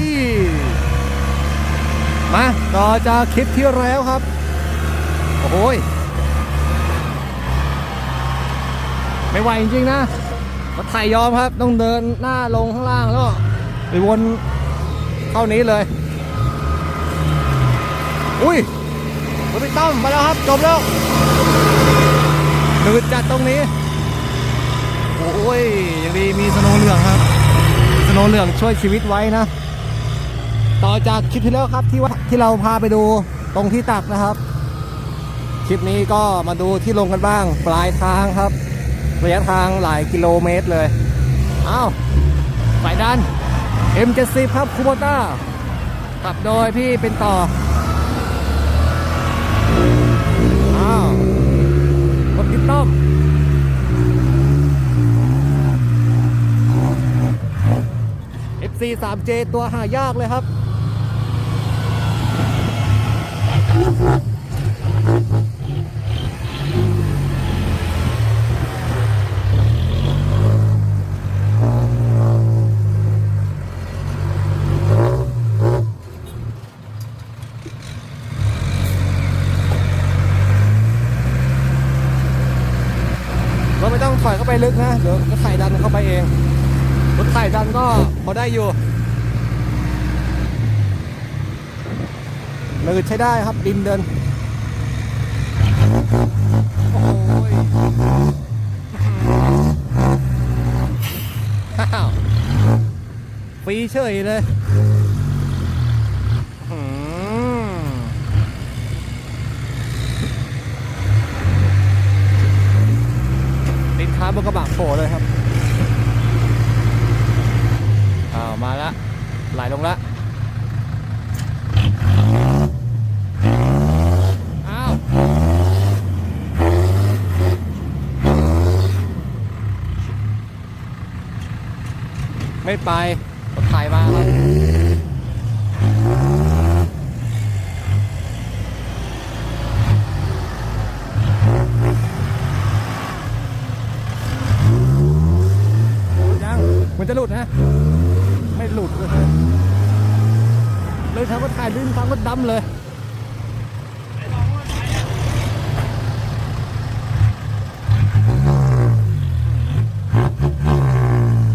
ย มาต่อจากคลิปที่แล้วครับ โอ้ยไม่ไหวจริงๆนะรถไถยยอมครับ ต้องเดินหน้าลงข้างล่างแล้วไปวนเข้านี้เลย อุ้ยรถพี่ต้อมมาแล้วครับ จบแล้วหนืดจัดตรงนี้ โอ้ยยังดีมีสโนว์เหลืองครับ สโนว์เหลืองช่วยชีวิตไว้นะ ต่อจากคลิปที่แล้วครับที่ว่าที่เราพาไปดูตรงที่ตักนะครับ คลิปนี้ก็มาดูที่ลงกันบ้าง ปลายทางครับระยะทางหลายกิโลเมตรเลยอ้าวไปดัน M70 ครับคูโบต้าขับโดยพี่เป็นต่ออ้าวรถกิ๊ต้อม FC 3J ตัวหายากเลยครับ เราไม่ต้องถอยเข้าไปลึกนะ เดี๋ยวรถไถดันเข้าไปเอง รถไถดันก็พอได้อยู่ มือใช้ได้ครับดินเดิน โอ้ยอ้าวฟรีเฉยเลยติดค้าบนกระบะโผล่เลยครับ อ้าว มาละ ไหลลงละอ้าว ไม่ไปรถไถมาครับยังมันจะหลุดนะ ไม่หลุดเลยเลยทำก็ถ่ายลื่นทำก็ดำเลย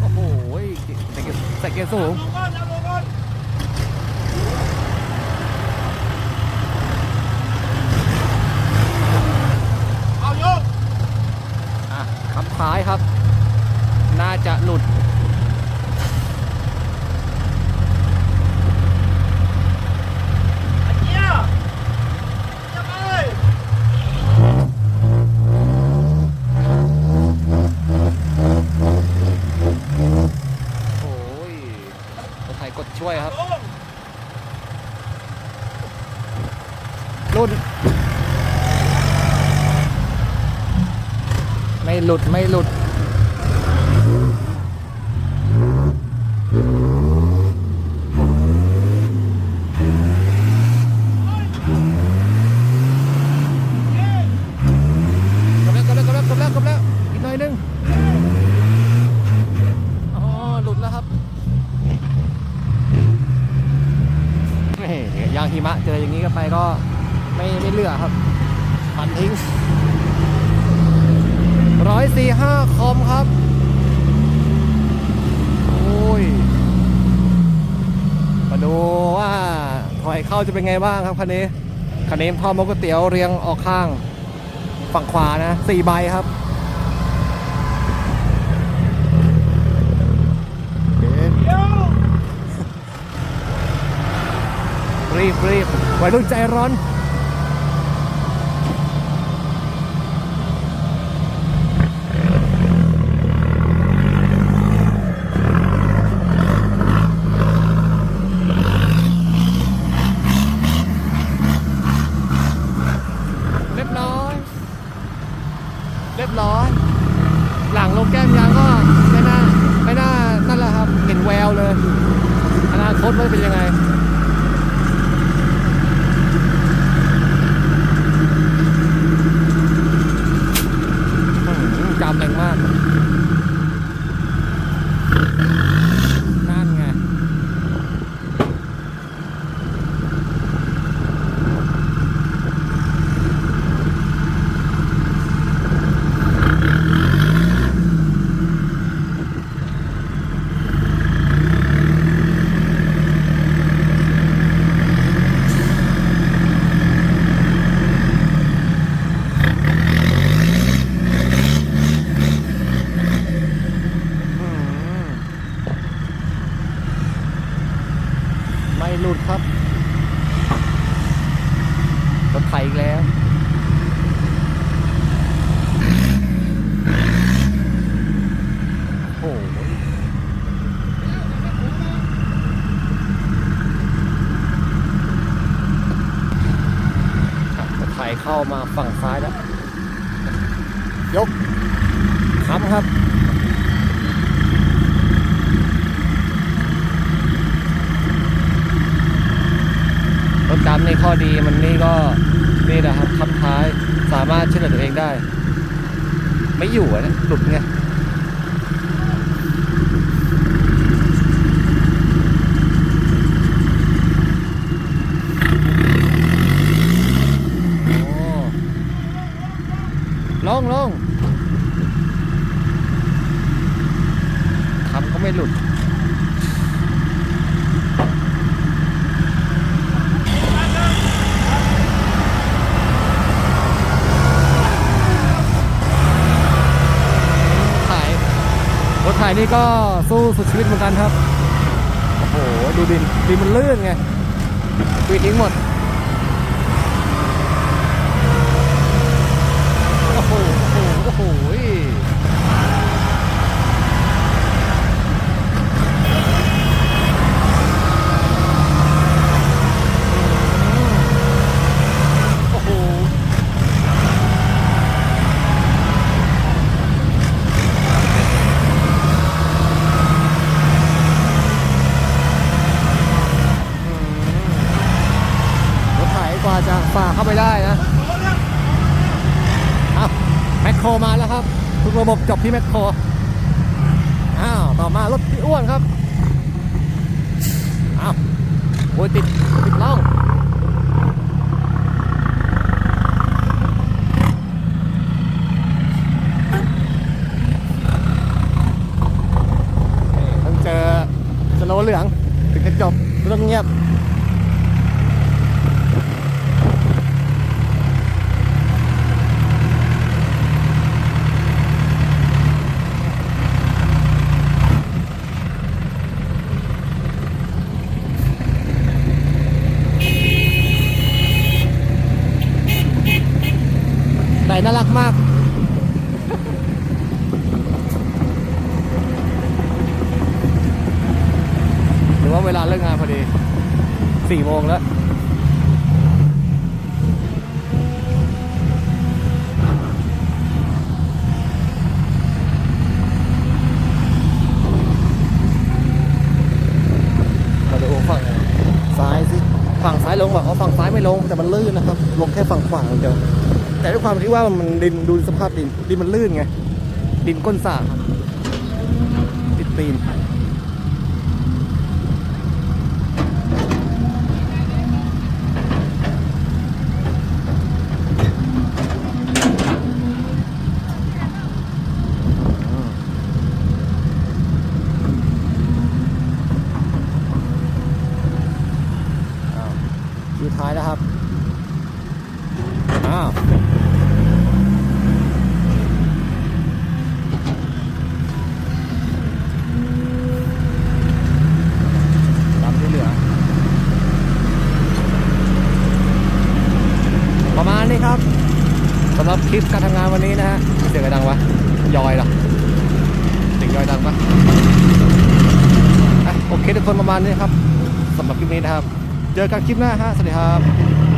โอ้โหใส่ เกียร์ใส่เกียร์สูงเอาโยกอะขับท้ายครับ น่าจะหลุด เกียร์จะไป โอ้ยรถไถกด ช่วยครับลงรุ่น ไม่หลุดไม่หลุด กลับแล้วกลับแล้วกลับแล้วกลับแล้วกลับแล้วอีกหน่อยหนึงอ๋อหลุดแล้วครับแหม่ยางหิมะเจออย่างนี้ก็ไปก็ไม่ ไม่เอครับพันทิ้งร้อยสี่ห้าคอมครับ โอ้ย มาดูว่าถอยเข้าจะเป็นไงบ้างครับคันนี้ คันนี้ทอมก๋วยเตี๋ยวเรียงออกข้าง ฝั่งขวานะสี่ใบครับเด็ดเดี๋ยวรีบรีบวัยรุ่นใจร้อน เรียบร้อย เรียบร้อย หลังลงแก้มยางก็ไม่น่าไม่น่านั่นแหละครับ เห็นแววเลย อนาคตว่าจะเป็นยังไง อืมจำแรงมาก นั่นไง หลุดครับรถไถอีกแล้วโอ้โหอะรถไถเข้ามาฝั่งซ้ายแล้ว ยกค้ำครับ รถดำในข้อดีมันนี่ก็นี่นะครับค้ำท้ายสามารถช่วยเหลือตัวเองได้ ไม่อยู่อะนะหลุดไงโอ้ลงลงคำก็ไม่หลุด ถ่าย รถถ่ายนี่ก็สู้สุดชีวิตเหมือนกันครับ โอ้โห ดูดินดินมันลื่นไงคุยทิ้งหมด โอ้โห โอ้โห โอ้โห โอ้โห รถไถกว่าจะฝ่าเข้าไปได้นะเอาแมค โคมาแล้วครับ ทุกระบบจบที่แมคโครอ้าวต่อมารถพี่อ้วนครับอ้าวโอ้ยติดติดล่องต้องเจอสโลเหลือง ถึงจะจบเรื่องเงียบ น่ารักมาก หรือว่าเวลาเลิกงานพอดีสี่โมงแล้วมาดูฝั่งซ้ายสิฝั่งซ้ายลงบอกเขาฝั่งซ้ายไม่ลงแต่มันลื่นนะครับ ลงแค่ฝั่งขวาเดียว แต่ด้วยความที่ว่ามันดินดูสภาพดินดินมันลื่นไง ดินก้นสระติดตีน อ้าวคิวท้ายแล้วครับ อ้าว ตามที่เหลือ ประมาณนี้ครับสำ หรับคลิปการทำงานวันนี้นะฮะเสียงอะไรดังวะยอยเหรอเสียงยอยดังปะโอเคทุกคนประมาณนี้ครับสำหรับคลิปนี้นะครับ เจอกันคลิปหน้าฮะสวัสดีครับ